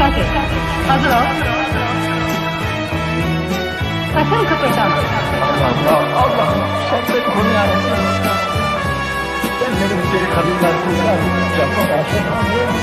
Dikkat et. Hazır ol. Sakın kıpırdama. Allah Allah. Sen beni koru yarabbim. Sen benim güzeli kadınlar kurtar. Yapma ben seni anlıyorum.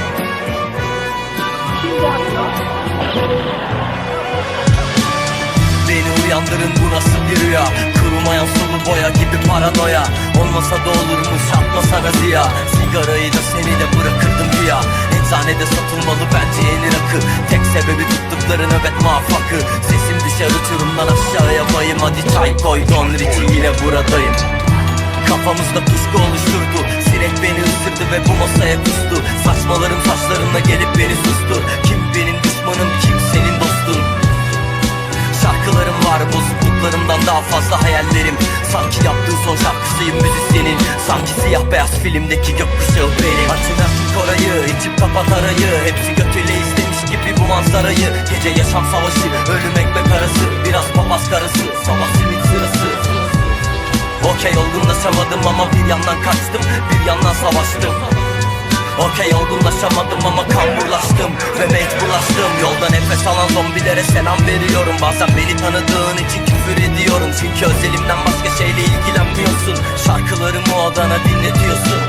Beni uyandırın bu nasıl bir rüya Kurumayan sulu boya gibi paranoya Olmasa da olurmuş atmasa razıya Sigarayı da seni de bırakırdım güya Eczanede satılmalı bence yeni rakı Tek sebebi tuttukları nöbet muvaffakı. Sesim düşer uçurumdan aşağıya bayım. Hadi çay koy Don Richie yine buradayım. Kafamızda kuşku oluşturdu. Sinek beni ısırdı ve bu masaya kustu. Saçmalarım saçlarımla gelip beni sustu. Kim benim düşmanım kim senin dostun? Şarkılarım var bozukluklarımdan daha fazla hayallerim. Sanki yaptığı son şarkısıyım müzisyenin Sanki siyah beyaz filmdeki gökkuşağı benim. Açın artık orayı içip kapat arayı. Hepsi götüyle izlemiş gibi bu manzarayı. Gece yaşam savaşı ölüm ekmek arası Biraz papaz karısı sabah simit sırası. Okey olgunlaşamadım ama bir yandan kaçtım Bir yandan savaştım. Okey olgunlaşamadım ama kamburlaştım Ve mecburlaştım. Yolda nefes alan zombilere selam veriyorum. Bazen beni tanıdığın için küfür ediyorum. Çünkü özelimden odana dinletiyorsun.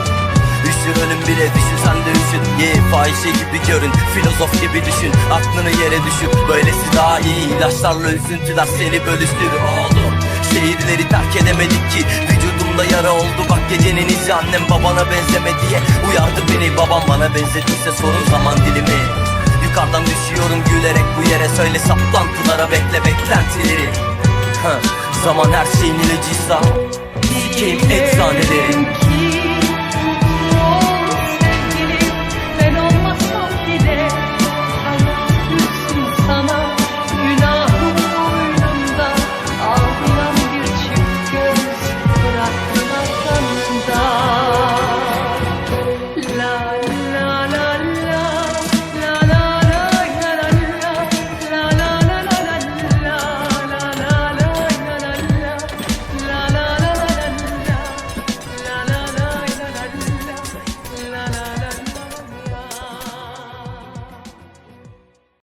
Üşür ölüm bile düşün sen de üşün Ye fahişe gibi görün Filozof gibi düşün. Aklını yere düşür Böylesi daha iyi. İlaçlarla üzüntüler seni bölüştürür. Oğlum Şehirleri terk edemedik ki. Vücudumda yara oldu bak gecenin izi. Annem babana benzeme diye uyardı beni. Babam bana benzetmişse sorun zaman dilimi. Yukarıdan düşüyorum gülerek bu yere Söyle. Saplantılara bekle beklentileri. Zaman her şeyin ilacıysa